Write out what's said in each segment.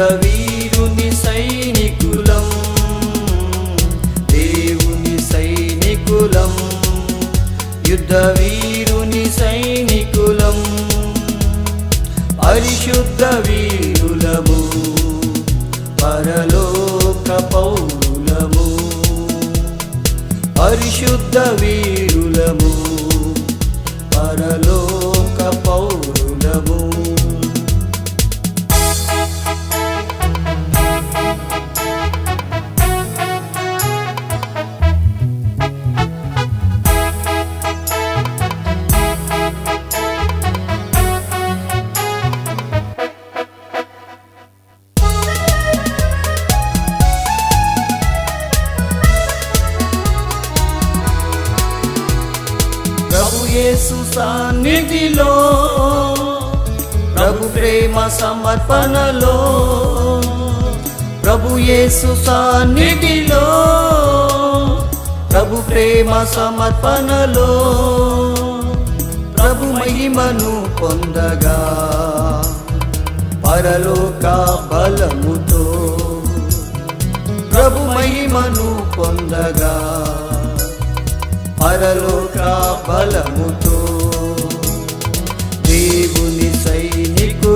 యుద్ధ సాన్నిధిలో ప్రభు ప్రేమ సమర్పణలో ప్రభు యేసు సాన్నిధిలో ప్రభు ప్రేమ సమర్పణలో ప్రభు మహిమను పొందగా పరలోక బలముతో ప్రభు మహిమను పొందగా పరలోక బలముతో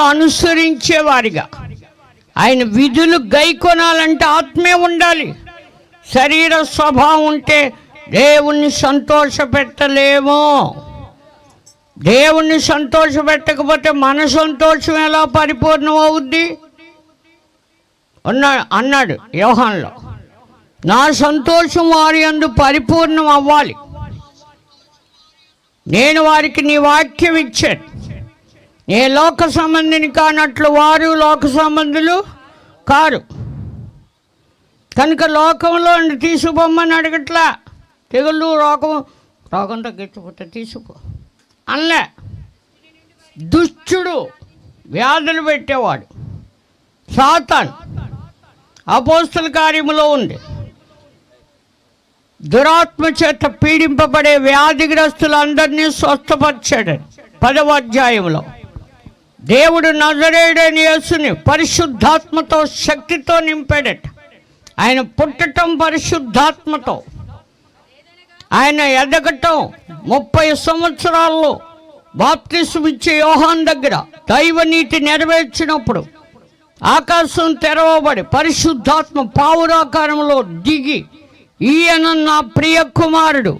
అనుసరించేవారిగా. ఆయన విధులు గైకొనాలంటే ఆత్మే ఉండాలి. శరీర స్వభావం ఉంటే దేవుణ్ణి సంతోషపెట్టలేము. దేవుణ్ణి సంతోషపెట్టకపోతే మన సంతోషం ఎలా పరిపూర్ణం అవుద్ది అన్నాడు అన్నాడు యోహాన్లో. నా సంతోషం వారి అందు పరిపూర్ణం అవ్వాలి నేను వారికి నీ వాక్యం ఇచ్చాను. ఏ లోక సంబంధిని కానట్లు వారు లోక సంబంధులు కారు. కనుక లోకంలో నుండి తీసుకుపోమ్మని అడగట్లా. తెగుళ్ళు రోగం రోగం తగ్గించకపోతే తీసుకుపో అనలే. దుష్టుడు వ్యాధులు పెట్టేవాడు. సాతాన్ అపోస్తుల కార్యములో ఉంది. దురాత్మ చేత పీడింపబడే వ్యాధిగ్రస్తులందరినీ స్వస్థపరిచాడు. పదవ అధ్యాయంలో. దేవుడు నజరేడని యేసుని పరిశుద్ధాత్మతో శక్తితో నింపాడట. ఆయన పుట్టటం పరిశుద్ధాత్మతో. ఆయన ఎదగటం ముప్పై సంవత్సరాల్లో బాప్తిసం యోహాన్ దగ్గర దైవ నీతి నెరవేర్చినప్పుడు ఆకాశం తెరవబడి పరిశుద్ధాత్మ పావురాకారంలో దిగి ఈయన నా ప్రియ కుమారుడు.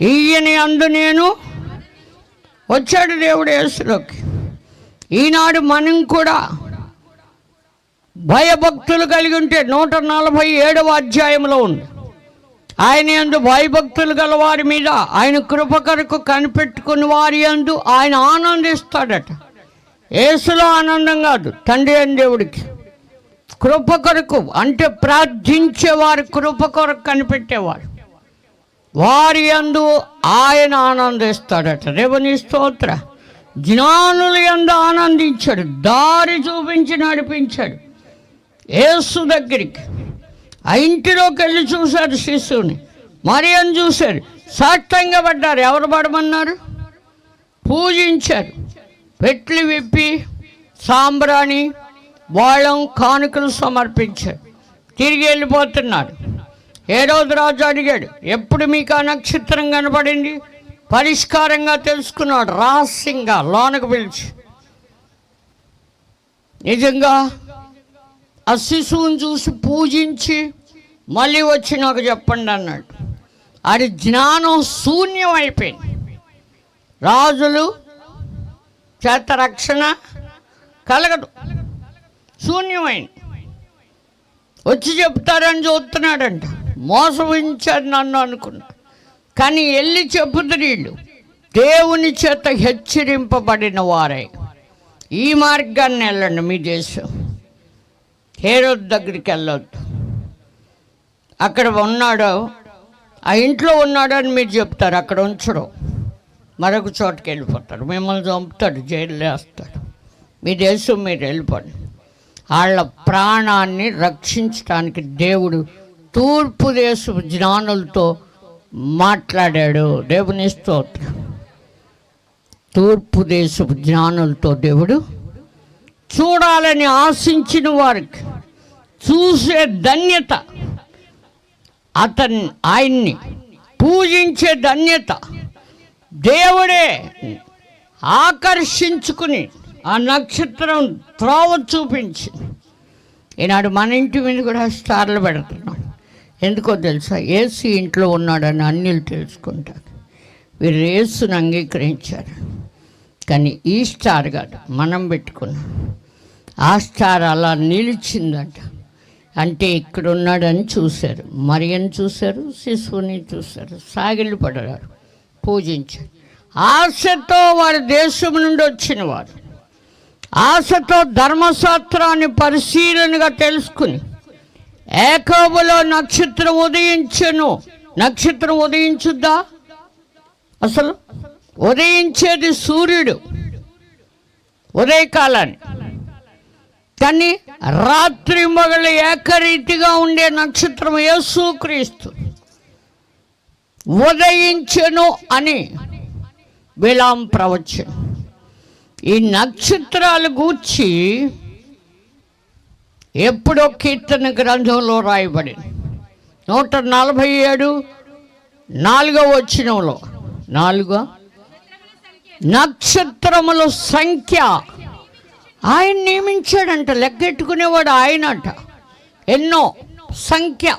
ఈయన అందు నేను వచ్చాడు దేవుడు యేసులోకి. ఈనాడు మనం కూడా భయభక్తులు కలిగి ఉంటే నూట నలభై ఏడవ అధ్యాయంలో ఉంది. ఆయన యందు భయభక్తులు గల వారి మీద ఆయన కృప కొరకు కనిపెట్టుకుని వారి యందు ఆయన ఆనందిస్తాడట. ఏసులో ఆనందం కాదు తండ్రి అని దేవుడికి. కృప కొరకు అంటే ప్రార్థించేవారు కృప కొరకు కనిపెట్టేవారు. వారి యందు ఆయన ఆనందిస్తాడట. రేవని స్తోత్ర. జ్ఞానుల ఎందు ఆనందించాడు దారి చూపించి నడిపించాడు. ఏసు దగ్గరికి ఆ ఇంటిలోకి వెళ్ళి చూశారు శిశువుని మరి అని చూశారు సాష్టంగా పడ్డారు. ఎవరు పడమన్నారు? పూజించారు. పెట్లు విప్పి సాంబ్రాణి వాళ్ళం కానుకలు సమర్పించారు. తిరిగి వెళ్ళిపోతున్నారు ఏ రోజు రాజు అడిగాడు ఎప్పుడు మీకు ఆ నక్షత్రం కనపడింది? పరిష్కారంగా తెలుసుకున్నాడు రహస్యంగా లోనకు పిలిచి. నిజంగా ఆ శిశువుని చూసి పూజించి మళ్ళీ వచ్చి నాకు చెప్పండి అన్నాడు. అది జ్ఞానం శూన్యం అయిపోయింది రాజులు చేత రక్షణ కలగదు. శూన్యమైంది. వచ్చి చెప్తారని చూస్తున్నాడంట. మోసవించారు నన్ను అనుకున్నాడు. కానీ వెళ్ళి చెప్పుతారు దేవుని చేత హెచ్చరింపబడిన వారే. ఈ మార్గాన్ని వెళ్ళండి మీ దేశం. హేరోద్ దగ్గరికి వెళ్ళొద్దు. అక్కడ ఉన్నాడో ఆ ఇంట్లో ఉన్నాడో అని మీరు చెప్తారు. అక్కడ ఉంచడం మరొక చోటకి వెళ్ళిపోతారు. మిమ్మల్ని చంపుతాడు జైలు వేస్తాడు మీ దేశం మీరు వెళ్ళిపోండి. వాళ్ళ ప్రాణాన్ని రక్షించడానికి దేవుడు తూర్పు దేశపు జ్ఞానులతో మాట్లాడాడు. దేవుని స్తోత్రం. తూర్పు దేశపు జ్ఞానులతో దేవుడు చూడాలని ఆశించిన వారికి చూసే ధన్యత అతన్ని ఆయన్ని పూజించే ధన్యత దేవుడే ఆకర్షించుకుని ఆ నక్షత్రం త్రోవ చూపించి ఈనాడు మన ఇంటి మీద కూడా స్టార్లు పెడుతున్నాం. ఎందుకో తెలుసా? ఏసు ఇంట్లో ఉన్నాడని అన్యులు తెలుసుకుంటారు. వీరు ఏసును అంగీకరించారు. కానీ ఈ స్టార్ కాదు మనం పెట్టుకున్నాం. ఆ స్టార్ అలా నిలిచిందంట. అంటే ఇక్కడ ఉన్నాడని చూశారు. మరియని చూశారు శిశువుని చూశారు సాగిలి పడరారు పూజించారు. ఆశతో వారి దేశం నుండి వచ్చిన వారు ఆశతో ధర్మశాస్త్రాన్ని పరిశీలనగా తెలుసుకుని ఏకోబులో నక్షత్రం ఉదయించను. నక్షత్రం ఉదయించుద్దా? అసలు ఉదయించేది సూర్యుడు. ఉదయకాలాన్ని. కానీ రాత్రి మొగలు ఏకరీతిగా ఉండే నక్షత్రం యేసుక్రీస్తు ఉదయించెను అని విలాం ప్రవచనం. ఈ నక్షత్రాలు గూర్చి ఎప్పుడో కీర్తన గ్రంథంలో రాయబడింది. నూట నలభై ఏడు నాలుగో వచ్చినంలో నాలుగో నక్షత్రముల సంఖ్య ఆయన నియమించాడంట లెక్కెట్టుకునేవాడు ఆయనంట. ఎన్నో సంఖ్య.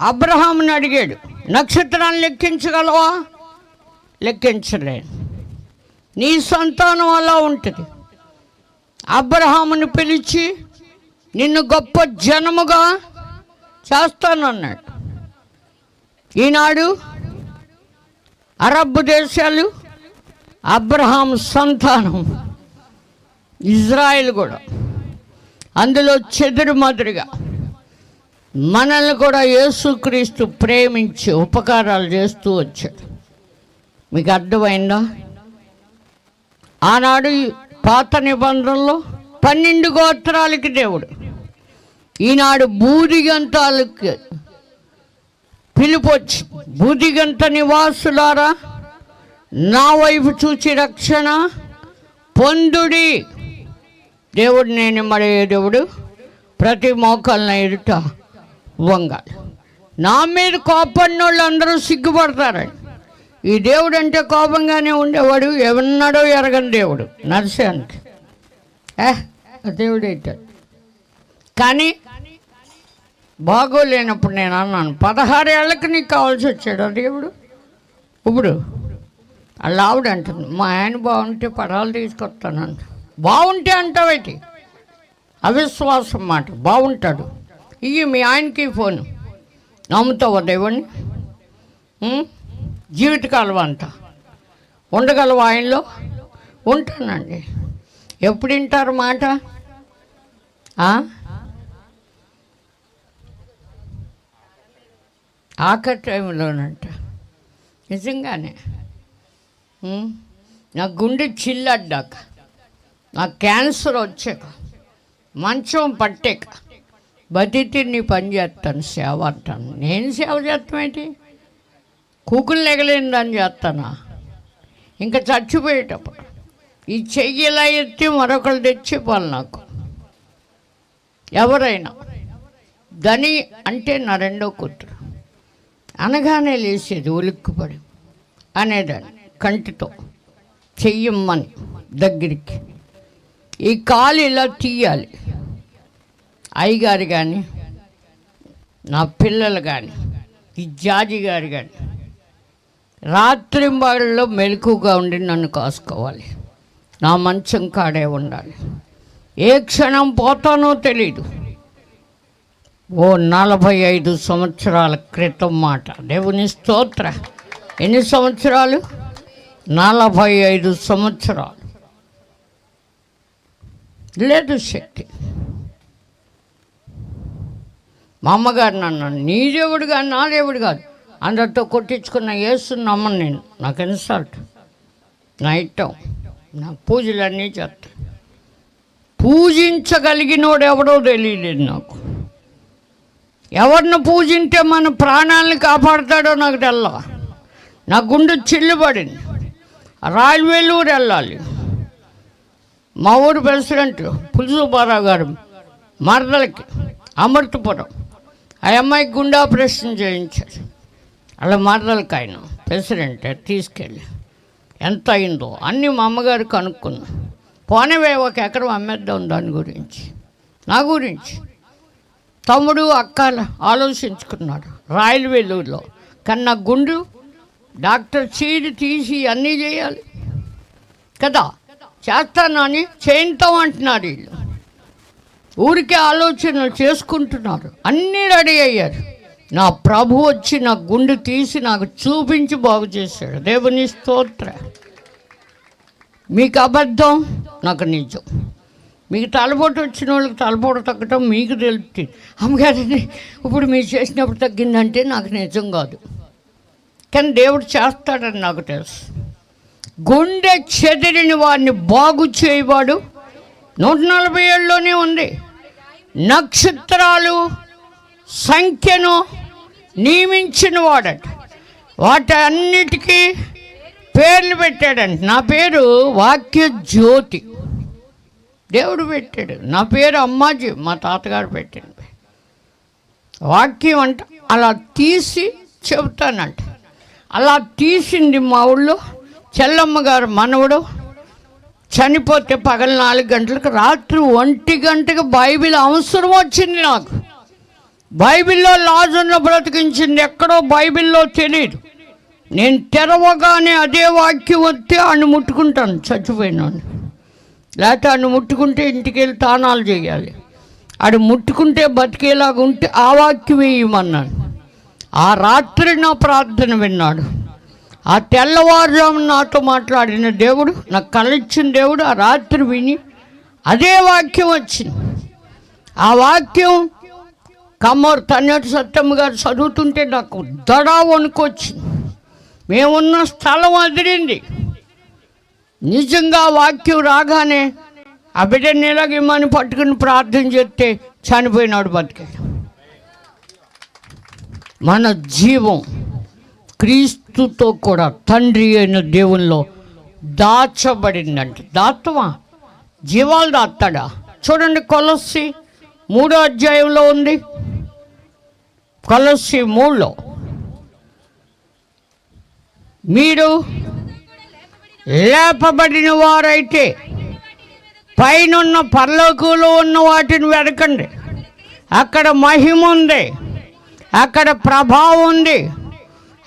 అబ్రహాంని అడిగాడు నక్షత్రాన్ని లెక్కించగలవా? లెక్కించలేను నీ సంతానం అలా ఉంటుంది. అబ్రహామును పిలిచి నిన్ను గొప్ప జనముగా చేస్తానన్నాడు. ఈనాడు అరబ్ దేశాలు అబ్రహాం సంతానం ఇజ్రాయెల్ కూడా. అందులో చెదురు మాదిరిగా మనల్ని కూడా యేసుక్రీస్తు ప్రేమించి ఉపకారాలు చేస్తూ వచ్చాడు. మీకు అర్థమైందా? ఆనాడు పాత నిబంధనలో పన్నెండు గోత్రాలకి దేవుడు. ఈనాడు బూదిగంతాలకి పిలుపొచ్చి బూదిగంత నివాసులారా నా వైపు చూచి రక్షణ పొందుడి. దేవుడు నేను మరే దేవుడు ప్రతి మోకాలన ఎదుట వంగాలి. నా మీద కోపడిన వాళ్ళు అందరూ సిగ్గుపడతారండి. ఈ దేవుడు అంటే కోపంగానే ఉండేవాడు ఎవన్నాడో ఎరగని దేవుడు నరసానికి ఏ దేవుడు అవుతాడు కానీ బాగోలేనప్పుడు నేను అన్నాను పదహారు ఏళ్ళకి నీకు కావాల్సి వచ్చాడు దేవుడు? ఇప్పుడు అలా ఆవిడ అంటుంది మా ఆయన బాగుంటే పడాలు తీసుకొస్తానంట బాగుంటే అంటావేటి అవిశ్వాసం మాట బాగుంటాడు. ఇవి మీ ఆయనకి ఫోను. నమ్ముతావా దేవుణ్ణి? జీవితకాలం అంట ఉండగలవా ఆయనలో? ఉంటానండి. ఎప్పుడు వింటారు మాట? ఆఖరి టైంలోనంట. నిజంగానే. నా గుండె చిల్లడ్డాక. నా క్యాన్సర్ వచ్చాక. మంచం పట్టాక. బతికి నీ పని చేస్తాను సేవ అంటాను. నేను సేవ చేస్తామేంటి కూకులు ఎగలేని చేస్తానా? ఇంకా చచ్చిపోయేటప్పుడు. ఈ చెయ్యి ఇలా ఎత్తి మరొకరు తెచ్చిపోవాలి నాకు. ఎవరైనా. ధని అంటే నా రెండో కూతురు. అనగానే లేచేది ఉలిక్కుపడి అనేదాన్ని కంటితో. చెయ్యమ్మని దగ్గరికి. ఈ కాలు ఇలా తీయాలి. అయ్యగారు కానీ నా పిల్లలు కానీ ఈ జాజి గారు కానీ రాత్రింబాళ్ళలో మెలకుగా ఉండి నన్ను కాసుకోవాలి. నా మంచం కాడే ఉండాలి. ఏ క్షణం పోతానో తెలీదు. ఓ నలభై ఐదు సంవత్సరాల క్రితం మాట. దేవుని స్తోత్ర. ఎన్ని సంవత్సరాలు? నలభై ఐదు సంవత్సరాలు. లేదు శక్తి. మా అమ్మగారు నన్ను నీ దేవుడు కాదు నా దేవుడు కాదు. అందరితో కొట్టించుకున్న వేస్తున్నామని నమ్మను నేను. నాకు ఇన్సల్ట్. నా ఇష్టం. నా పూజలన్నీ చేస్తాను పూజించగలిగినోడు ఎవడో తెలియలేదు నాకు. ఎవరిని పూజింటే మన ప్రాణాలను కాపాడతాడో నాకు తెల్ల నా గుండె చిల్లుబడింది. రాయలవేలూరు వెళ్ళాలి. మా ఊరు ప్రెసిడెంట్ పులుసుబారావు గారు మరదలకి అమృతపురం. ఆ అమ్మాయికి గుండె ఆపరేషన్ చేయించారు. అలా మాట్లాడక ఆయన ప్రెసిడెంట్ తీసుకెళ్ళి. ఎంత అయిందో. అన్నీ మా అమ్మగారు కనుక్కున్నా. పోనవే ఒక ఎకరం అమ్మేద్దాం దాని గురించి. నా గురించి. తమ్ముడు అక్కల ఆలోచించుకున్నాడు రాయలవెల్లూరులో కానీ కన్నా గుండు డాక్టర్ చీడి తీసి అన్నీ చేయాలి. కదా? చేస్తానని చేయిస్తాం అంటున్నారు వీళ్ళు. ఊరికే ఆలోచనలు చేసుకుంటున్నారు. అన్నీ రెడీ అయ్యారు. నా ప్రభు వచ్చి నా గుండు తీసి నాకు చూపించి బాగు చేశాడు. దేవుని స్తోత్ర. మీకు అబద్ధం? నాకు నిజం. మీకు తలపోటు వచ్చిన వాళ్ళకి తలపోటు తగ్గటం మీకు తెలుపుతుంది అమ్మగారిని ఇప్పుడు మీరు చేసినప్పుడు తగ్గిందంటే నాకు నిజం కాదు. కానీ దేవుడు చేస్తాడని నాకు తెలుసు. గుండె చెదిరిన వాడిని బాగు చేయవాడు నూట నలభై ఏళ్ళలోనే ఉంది. నక్షత్రాలు సంఖ్యను నియమించిన వాడట. వాటన్నిటికీ పేర్లు పెట్టాడంట. నా పేరు వాక్య జ్యోతి. దేవుడు పెట్టాడు. నా పేరు అమ్మాజీ మా తాతగారు పెట్టింది వాక్యం అంట అలా తీసి చెబుతానంట. అలా తీసింది మా ఊళ్ళో చెల్లమ్మ గారు మనవడు. చనిపోతే పగల నాలుగు గంటలకు రాత్రి ఒంటి గంటకు బైబిల్ అవసరం వచ్చింది నాకు. బైబిల్లో లాజర్ను బ్రతికించింది ఎక్కడో బైబిల్లో తెలియదు నేను తెరవగానే అదే వాక్యం వస్తే అన్ను ముట్టుకుంటాను చచ్చిపోయినాను లేకపోతే అన్ను ముట్టుకుంటే ఇంటికి వెళ్ళి తానాలు చేయాలి. ఆడు ముట్టుకుంటే బతికేలాగా ఉంటే ఆ వాక్యం వేయమన్నాను ఆ రాత్రి నా ప్రార్థన విన్నాడు. ఆ తెల్లవారుజాము నాతో మాట్లాడిన దేవుడు నాకు కళ్ళిచ్చిన దేవుడు ఆ రాత్రి విని అదే వాక్యం వచ్చింది. ఆ వాక్యం కమ్మరు తన్నటి సత్యమ్మ గారు చదువుతుంటే నాకు దడా వణుకొచ్చింది. మేమున్న స్థలం అదిరింది. నిజంగా వాక్యం రాగానే ఆ బిడ్డని ఇలాగేమని పట్టుకుని ప్రార్థన చేస్తే చనిపోయినాడు బతికాడు మన జీవం క్రీస్తుతో కూడా తండ్రి అయిన దేవుల్లో దాచబడిందంట. దాత్తమా? జీవాలు దాస్తాడా చూడండి కొలసి మూడో అధ్యాయంలో ఉంది. కొలసి మూడులో మీరు లేపబడిన వారైతే పైనున్న పర్లోకులో ఉన్న వాటిని వెతకండి. అక్కడ మహిమ ఉంది. అక్కడ ప్రభావం ఉంది.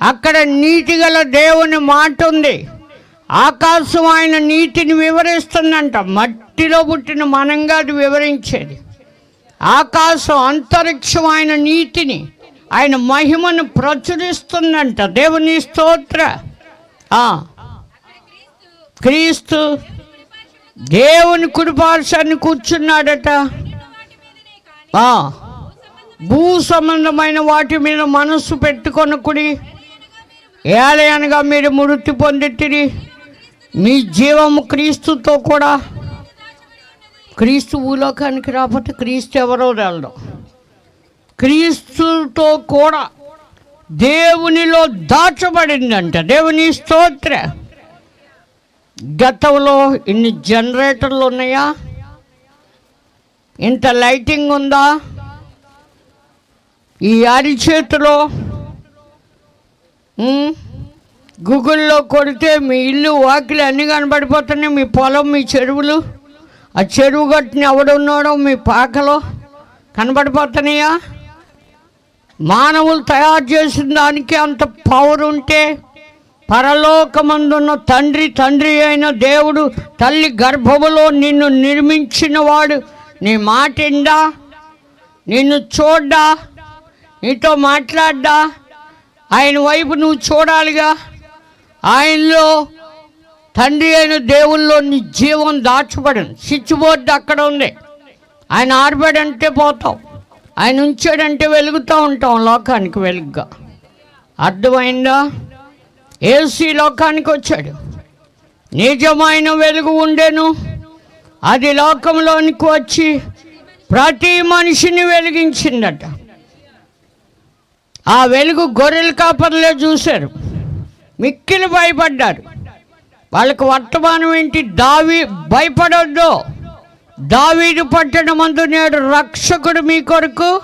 అక్కడ నీతి గల దేవుని మాట ఉంది. ఆకాశం ఆయన నీతిని వివరిస్తుందంట. మట్టిలో పుట్టిన మనంగా అది వివరించేది. ఆకాశం అంతరిక్షం ఆయన నీతిని ఆయన మహిమను ప్రచురిస్తుందంట. దేవుని స్తోత్ర. క్రీస్తు దేవుని కుడిపార్శాన్ని కూర్చున్నాడట. భూ సంబంధమైన వాటి మీద మనస్సు పెట్టుకొనకుడి ఏలయనగా మీరు మృతి పొందితిరి. మీ జీవము క్రీస్తుతో కూడా. క్రీస్తు భూలోకానికి రాకపోతే క్రీస్తు ఎవరో వెళ్ళడం క్రీస్తుతో కూడా దేవునిలో దాచబడిందంట. దేవుని స్తోత్ర. గతంలో ఇన్ని జనరేటర్లు ఉన్నాయా? ఇంత లైటింగ్ ఉందా? ఈ అరిచేతిలో గూగుల్లో కొడితే మీ ఇల్లు వాకిలు అన్నీ కనబడిపోతున్నాయి. మీ పొలం మీ చెరువులు ఆ చెరువు కట్టిన ఎవడున్నాడో మీ పాకలో కనబడిపోతున్నాయా? మానవులు తయారు చేసిన దానికి అంత పవర్ ఉంటే పరలోకమందున్న తండ్రి తండ్రి అయిన దేవుడు తల్లి గర్భములో నిన్ను నిర్మించినవాడు నీ మాటిండా నిన్ను చూడ్డా? నీతో మాట్లాడ్డా? ఆయన వైపు నువ్వు చూడాలిగా? ఆయనలో తండ్రి అయిన దేవుల్లో నీ జీవం దాచబడింది స్విచ్ బోర్డు అక్కడ ఉంది. ఆయన ఆర్పాడంటే పోతాం ఆయన ఉంచాడంటే వెలుగుతూ ఉంటాం లోకానికి వెలుగుగా. అర్థమైందా? ఏసీ లోకానికి వచ్చాడు. నిజమైన వెలుగు ఉండేను. అది లోకంలోనికి వచ్చి ప్రతి మనిషిని వెలిగించిందట. ఆ వెలుగు గొర్రెల కాపర్లే చూశారు. మిక్కిలు భయపడ్డారు. వాళ్ళకి వర్తమానం ఏంటి? దావి భయపడొద్దు. దావీదు పట్టణమందు నేడు రక్షకుడు మీ కొరకు.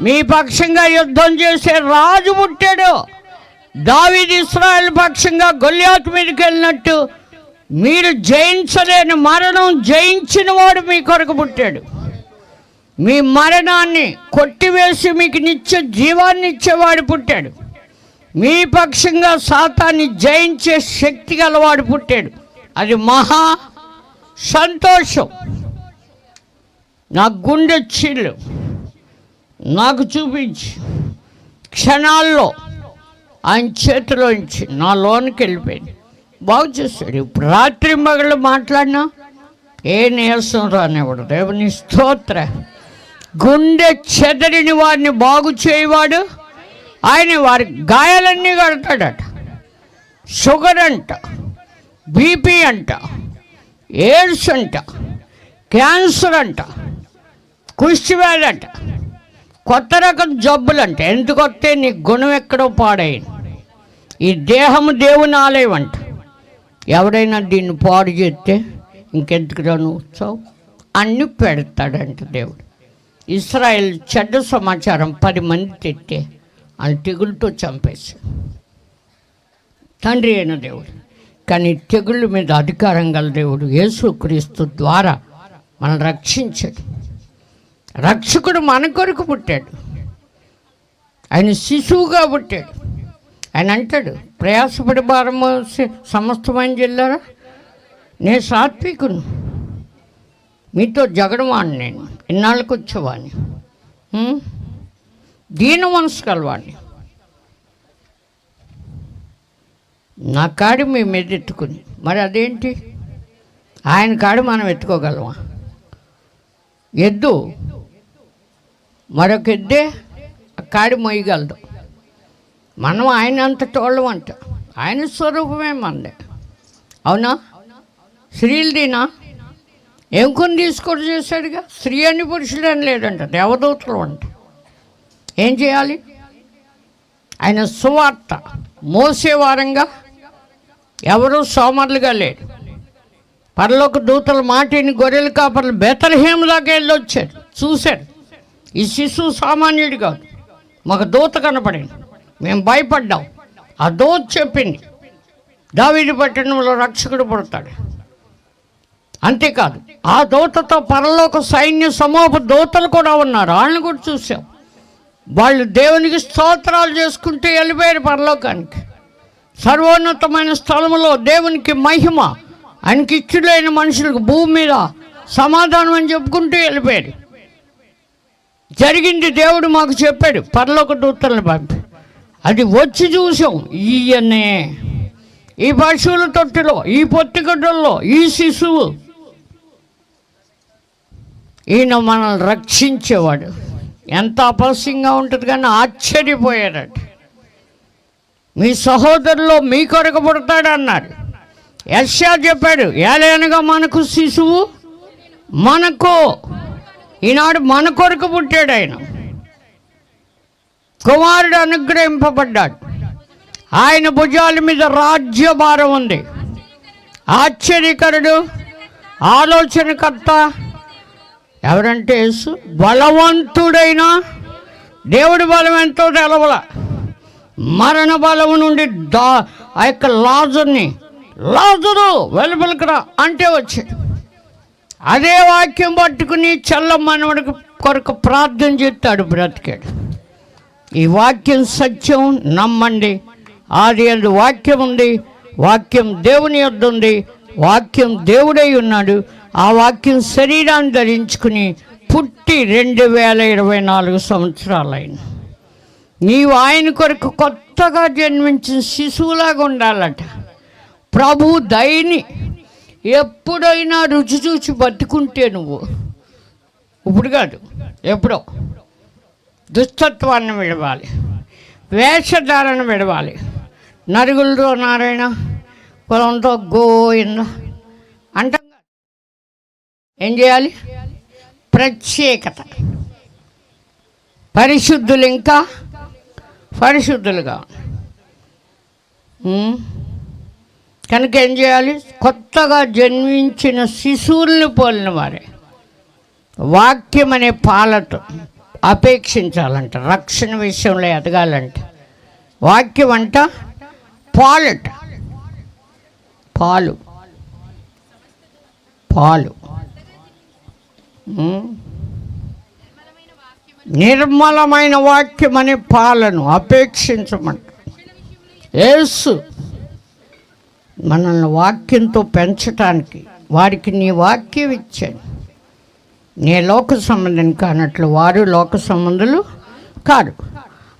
మీ పక్షంగా యుద్ధం చేసే రాజు పుట్టాడు. దావీది ఇస్రాయల్ పక్షంగా గొల్యాత్ మీదకి వెళ్ళినట్టు మీరు జయించలేని మరణం జయించిన వాడు మీ కొరకు పుట్టాడు. మీ మరణాన్ని కొట్టివేసి మీకు నిత్య జీవాన్ని ఇచ్చేవాడు పుట్టాడు. మీ పక్షంగా సాతాన్ని జయించే శక్తి గలవాడు పుట్టాడు. అది మహా సంతోషం. నా గుండె చిల్లు. నాకు చూపించి. క్షణాల్లో ఆయన చేతిలోంచి నా లోనికి వెళ్ళిపోయింది. బాగు చేశాడు. ఇప్పుడు రాత్రి మగలు మాట్లాడినా? ఏ నీరసం రానివాడు దేవుని స్తోత్ర. గుండె చెదరిని వారిని బాగు చేయవాడు. ఆయన వారి గాయాలన్నీ కడతాడట. షుగర్ అంట. బీపీ అంట. ఎయిడ్స్ అంట. క్యాన్సర్ అంట. కుష్టివ్యాధి అంట కొత్త రకం జబ్బులు అంట ఎందుకు వస్తే నీ గుణం ఎక్కడో పాడైంది. ఈ దేహము దేవుని ఆలయం అంట ఎవడైనా దీన్ని పాడు చేస్తే ఇంకెందుకు రాను ఉత్సవం? అన్ని పెడతాడంట దేవుడు. ఇస్రాయల్ చెడ్డ సమాచారం పది మంది తెట్టే అని తెగులతో చంపేసి తండ్రి అయిన దేవుడు. కానీ తెగుళ్ళ మీద అధికారం గల దేవుడు యేసుక్రీస్తు ద్వారా మనం రక్షించాడు. రక్షకుడు మన కొరకు పుట్టాడు. ఆయన శిశువుగా పుట్టాడు. ఆయన అంటాడు ప్రయాసపడి భారము సమస్తమైన జిల్లారా నేను సాత్వికును. మీతో జగడవాణ్ణి నేను ఇన్నాళ్ళకి వచ్చేవాడిని దీన మనసు కలవాడిని నా కాడి మీ మీద ఎత్తుకుని మరి అదేంటి? ఆయన కాడి మనం ఎత్తుకోగలమా? ఎద్దు మరొక ఇద్దే కాడి మొయ్యగలదు. మనం ఆయన అంత తోళ్ళం అంట ఆయన స్వరూపమే మనదే. అవునా? స్త్రీలదినా? ఏం కొన్ని తీసుకొని చేశాడుగా? స్త్రీ అని పురుషుడు అని లేదంట దేవదూతలు అంట ఏం చేయాలి? ఆయన సువార్త మోసేవారంగా ఎవరూ సోమరులుగా లేరు. పరలోక దూతల మాటిని గొర్రెలు కాపర్లు బెతలహేమ దాకా వెళ్ళి వచ్చారు చూశారు. ఈ శిశువు సామాన్యుడు కాదు. మాకు దూత కనపడింది. మేము భయపడ్డాం. ఆ దూత చెప్పింది దావీది పట్టణంలో రక్షకుడు పుడతాడు. అంతేకాదు ఆ దూతతో పరలోక సైన్య సమూహ దూతలు కూడా ఉన్నారు. వాళ్ళని కూడా చూసాం. వాళ్ళు దేవునికి స్తోత్రాలు చేసుకుంటూ వెళ్ళిపోయారు పరలోకానికి. సర్వోన్నతమైన స్థలంలో దేవునికి మహిమ ఆయనకి ఇచ్చులైన మనుషులకు భూమి మీద సమాధానం అని చెప్పుకుంటూ వెళ్ళిపోయారు. జరిగింది దేవుడు మాకు చెప్పాడు. పర్లోక దూతలను పంపి. అది వచ్చి చూసాం. ఈయనే. ఈ పశువుల తొట్టిలో ఈ పొత్తిగడ్డల్లో ఈ శిశువు. ఈయన మనల్ని రక్షించేవాడు. ఎంత అపస్యంగా ఉంటుంది కానీ ఆశ్చర్యపోయాడట. మీ సహోదరులో మీ కొరకు పుడతాడు అన్నాడు యశ్యా చెప్పాడు ఏలైనగా మనకు శిశువు మనకు ఈనాడు మన కొరకు పుట్టాడు ఆయన. కుమారుడు అనుగ్రహింపబడ్డాడు. ఆయన భుజాల మీద రాజ్యభారం ఉంది. ఆశ్చర్యకరుడు ఆలోచనకర్త. ఎవరంటే యేసు? బలవంతుడైన దేవుడి బలం ఎంతో తెలవల. మరణ బలం నుండి దా ఆ యొక్క లాజర్ని లాజరు వెలుపలికి రా అంటే వచ్చాడు అదే వాక్యం పట్టుకుని చల్ల మనవడికి కొరకు ప్రార్థన చేస్తాడు బ్రతికాడు. ఈ వాక్యం సత్యం నమ్మండి. ఆది అందు వాక్యం ఉంది వాక్యం దేవుని యొద్ ఉంది వాక్యం దేవుడై ఉన్నాడు. ఆ వాక్యం శరీరాన్ని ధరించుకుని పుట్టి రెండు వేల ఇరవై నాలుగు సంవత్సరాలైంది. నీవు ఆయన కొరకు కొత్తగా జన్మించిన శిశువులాగా ఉండాలట. ప్రభు దయని ఎప్పుడైనా రుచి చూచి బతుకుంటే నువ్వు. ఇప్పుడు కాదు ఎప్పుడో. దుస్తత్వాన్ని విడవాలి. వేషధారణ విడవాలి. నరుగులతో నారాయణ పొలంతో గోయింద అంటాం ఏం చేయాలి? ప్రత్యేకత. పరిశుద్ధులు ఇంకా పరిశుద్ధులుగా. కనుక ఏం చేయాలి? కొత్తగా జన్మించిన శిశువుల్ని పోలిన వారే. వాక్యం అనే పాలతో అపేక్షించాలంట రక్షణ విషయంలో ఎదగాలంట. వాక్యం అంట పాలట. పాలు. పాలు. నిర్మలమైన వాక్యం అనే పాలను అపేక్షించమంట. యేసు. మనల్ని వాక్యంతో పెంచటానికి వారికి నీ వాక్యం ఇచ్చాను. నీ లోక సంబంధం కానట్లు వారు లోక సంబంధులు కాదు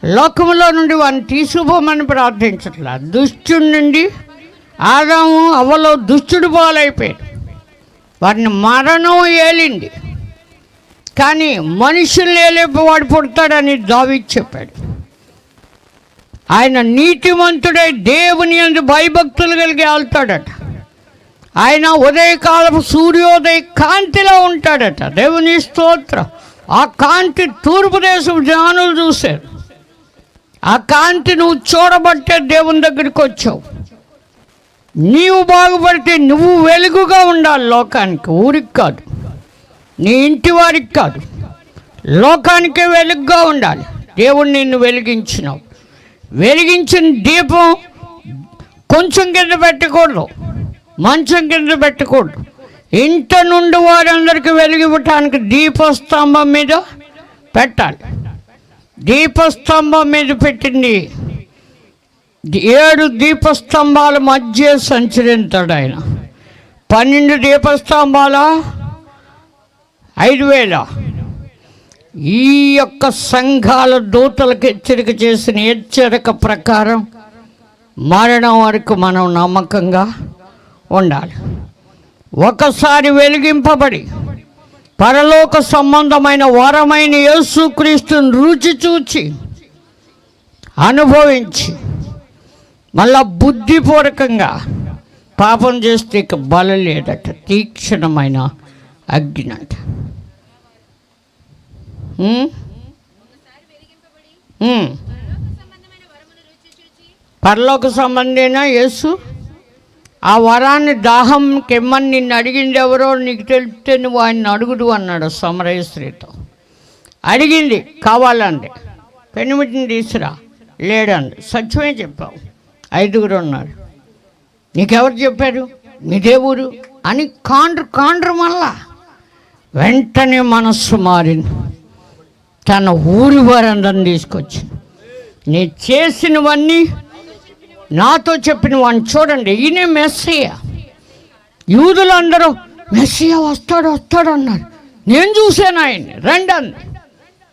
లోకంలో నుండి వారిని తీసుకుపోమని ప్రార్థించట్లా. దుష్టుడి నుండి ఆదాము అవ్వలో దుష్టుడు పాలైపోయాడు. వారిని మరణం ఏలింది. కానీ మనుషుల్ని వాడు పుడతాడని దావి చెప్పాడు. ఆయన నీతిమంతుడై దేవుని అందు భయభక్తులు కలిగి వెళ్తాడట ఆయన ఉదయకాలపు సూర్యోదయ కాంతిలో ఉంటాడట. దేవుని స్తోత్రం. ఆ కాంతి తూర్పు దేశం జ్ఞానులు చూశారు. ఆ కాంతి నువ్వు చూడబట్టే దేవుని దగ్గరికి వచ్చావు. నీవు బాగుపడితే నువ్వు వెలుగుగా ఉండాలి లోకానికి. ఊరికి కాదు. నీ ఇంటి వారికి కాదు. లోకానికే వెలుగుగా ఉండాలి. దేవుడు నిన్ను వెలిగించినావు. వెలిగించిన దీపం కొంచెం కింద పెట్టకూడదు. మంచం కింద పెట్టకూడదు. ఇంట నుండి వారందరికీ వెలిగివ్వటానికి దీపస్తంభం మీద పెట్టాలి. దీపస్తంభం మీద పెట్టింది. ఏడు దీపస్తంభాల మధ్య సంచరించాడు ఆయన. పన్నెండు దీపస్తంభాల ఐదు వేల. ఈ యొక్క సంఘాల దూతలకు హెచ్చరిక చేసిన హెచ్చరిక ప్రకారం మరణం వరకు మనం నమ్మకంగా ఉండాలి. ఒకసారి వెలిగింపబడి పరలోక సంబంధమైన వరమైన యేసుక్రీస్తుని రుచి చూచి అనుభవించి మళ్ళా బుద్ధిపూర్వకంగా పాపం చేస్తే ఇక బల లేదట తీక్షణమైన అగ్ని అంట. పరలోక సంబంధేన యేసు ఆ వరాన్ని దాహం కెమ్మని నిన్ను అడిగింది ఎవరో నీకు తెలిపితే నువ్వు ఆయన అడుగుడు అన్నాడు సమరయశ్రీతో అడిగింది కావాలండి పెనుమిటిని తీసురా లేడండి సత్యమే చెప్పావు. ఐదుగురు ఉన్నారు. నీకెవరు చెప్పారు? మీ దేవుడు అని కాండ్రు కాండ్రు మళ్ళా. వెంటనే మనస్సు మారింది. తన ఊరి వారందరిని తీసుకొచ్చి నేను చేసినవన్నీ నాతో చెప్పిన వాడిని చూడండి ఈయనే మెస్సయ్య. యూదులందరూ మెస్సయ్య వస్తాడు వస్తాడు అన్నారు. నేను చూశాను ఆయన్ని రండి అన్న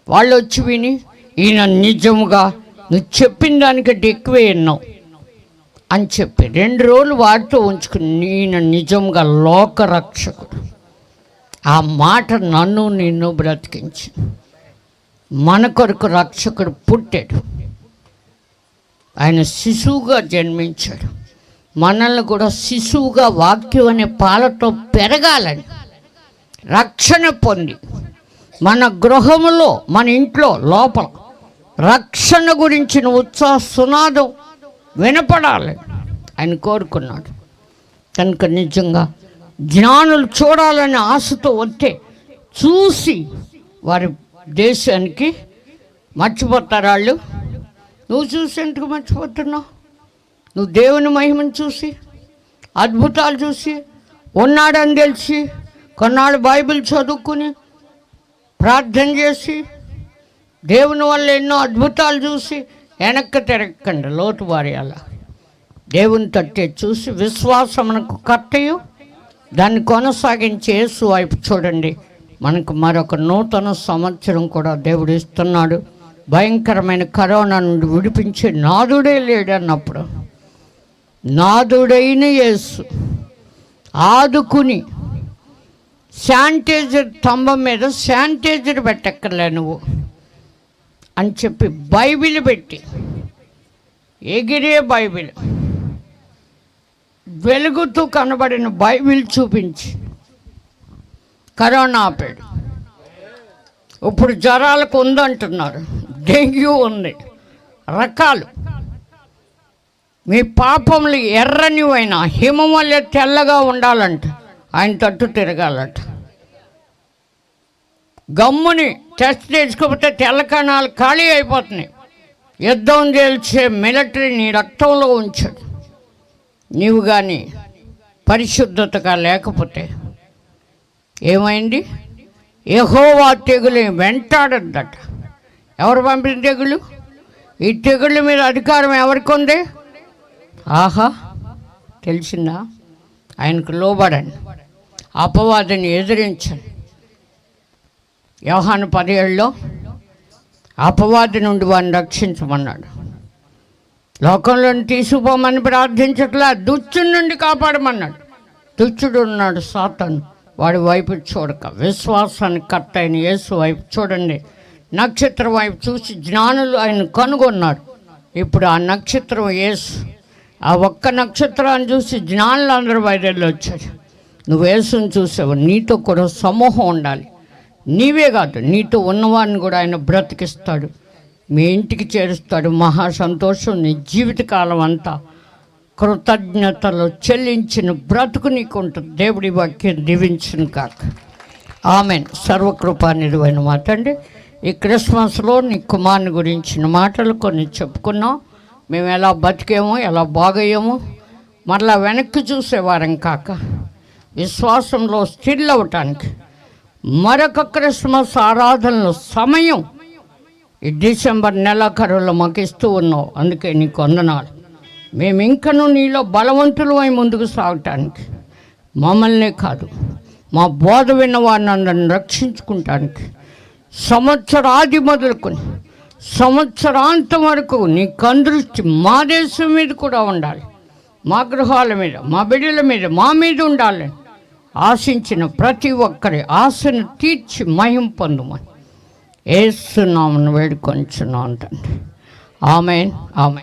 వాళ్ళు వచ్చి విని ఈయన నిజముగా నువ్వు చెప్పిన దానికంటే ఎక్కువే విన్నావు అని చెప్పి రెండు రోజులు వారితో ఉంచుకుని ఈయన నిజంగా లోకరక్షకుడు. ఆ మాట నన్ను నిన్ను బ్రతికించి మన కొరకు రక్షకుడు పుట్టాడు. ఆయన శిశువుగా జన్మించాడు. మనల్ని కూడా శిశువుగా వాక్యం అనే పాలతో పెరగాలని రక్షణ పొంది మన గృహములో మన ఇంట్లో లోపల రక్షణ గురించిన ఉత్సాహ సునాదం వినపడాలి ఆయన కోరుకున్నాడు. కనుక నిజంగా జ్ఞానులు చూడాలనే ఆశతో వస్తే చూసి వారి దేశానికి మర్చిపోతారు వాళ్ళు నువ్వు చూసి ఎందుకు మర్చిపోతున్నావు? నువ్వు దేవుని మహిమను చూసి అద్భుతాలు చూసి ఉన్నాడని తెలిసి కొన్నాళ్ళు బైబిల్ చదువుకుని ప్రార్థన చేసి దేవుని వల్ల ఎన్నో అద్భుతాలు చూసి వెనక్కి తిరగకండి లోతు వారి అలా దేవుని తట్టే చూసి విశ్వాసమునకు కట్టయు దాన్ని కొనసాగించి యేసు వైపు చూడండి. మనకు మరొక నూతన సంవత్సరం కూడా దేవుడు ఇస్తున్నాడు. భయంకరమైన కరోనా నుండి విడిపించే నాదుడే లేడన్నప్పుడు నాదుడైన యేసు ఆదుకుని శానిటైజర్ స్తంభం మీద శానిటైజర్ పెట్టక్కర్లే నువ్వు అని చెప్పి బైబిల్ పెట్టి ఎగిరే బైబిల్. వెలుగుతూ కనబడిన బైబిల్ చూపించి కరోనా ఆపాడు ఇప్పుడు జ్వరాలకు ఉందంటున్నారు. డెంగ్యూ ఉంది. రకాలు. మీ పాపములు ఎర్రనివైనా హిమం తెల్లగా ఉండాలంట. ఆయన తట్టు తిరగాలట. గమ్ముని టెస్ట్ చేసుకోకపోతే తెల్ల కణాలు ఖాళీ అయిపోతున్నాయి. యుద్ధం చేల్చే మిలిటరీ నీ రక్తంలో ఉంచాడు. నీవు కానీ పరిశుద్ధతగా లేకపోతే ఏమైంది? యెహోవా తెగులు వెంటాడద్దట. ఎవరు పంపిన తెగులు? ఈ తెగుళ్ళ మీద అధికారం ఎవరికి ఉంది? ఆహా తెలిసిందా? ఆయనకు లోబడండి. అపవాదిని ఎదిరించండి. యోహాను పదేళ్ళలో అపవాది నుండి వాడిని రక్షించమన్నాడు. లోకంలోని తీసుకుపోమని ప్రార్థించట్లా దుచ్చుడి నుండి కాపాడమన్నాడు. దుచ్చుడు ఉన్నాడు సాతను. వాడి వైపు చూడక. విశ్వాసాన్ని కట్ అయిన యేసు వైపు చూడండి. నక్షత్రం వైపు చూసి జ్ఞానులు ఆయన కనుగొన్నాడు ఇప్పుడు ఆ నక్షత్రం యేసు. ఆ ఒక్క నక్షత్రాన్ని చూసి జ్ఞానులు అందరూ బయలుదేరి వచ్చారు. నువ్వు యేసుని చూసావు. నీతో కూడా సమూహం ఉండాలి. నీవే కాదు నీతో ఉన్నవాడిని కూడా ఆయన బ్రతికిస్తాడు. మీ ఇంటికి చేరుస్తాడు. మహా సంతోషం. నీ జీవితకాలం అంతా కృతజ్ఞతలు చెల్లించిన బ్రతుకు నీకు ఉంటుంది దేవుడి వాక్యం దీవించిన కాక ఆమెన్. సర్వకృపానిధివైన మాట అండి ఈ క్రిస్మస్లో నీ కుమారుని గురించిన మాటలు కొన్ని చెప్పుకున్నాం. మేము ఎలా బతికేమో ఎలా బాగయ్యామో మరలా వెనక్కి చూసేవారం కాక విశ్వాసంలో స్టిల్ అవటానికి మరొక క్రిస్మస్ ఆరాధనలో సమయం ఈ డిసెంబర్ నెలాఖరులో మాకు ఇస్తూ ఉన్నావు. అందుకే నీకు వందనాలు. మేము ఇంకను నీలో బలవంతులమై ముందుకు సాగటానికి మమ్మల్నే కాదు మా బోధ విన్న నన్ను రక్షించుకుంటానికి సంవత్సరాది మొదలుకొని సంవత్సరాంతం వరకు నీ కందృష్టి మా దేశం మీద కూడా ఉండాలి. మా గృహాల మీద మా బిడ్డల మీద మా మీద ఉండాలని ఆశించిన ప్రతి ఒక్కరి ఆశను తీర్చి మహిం పొందుమని వేడుకొని వేడుకొంచున్నాం తండ్రి. ఆమె ఆమె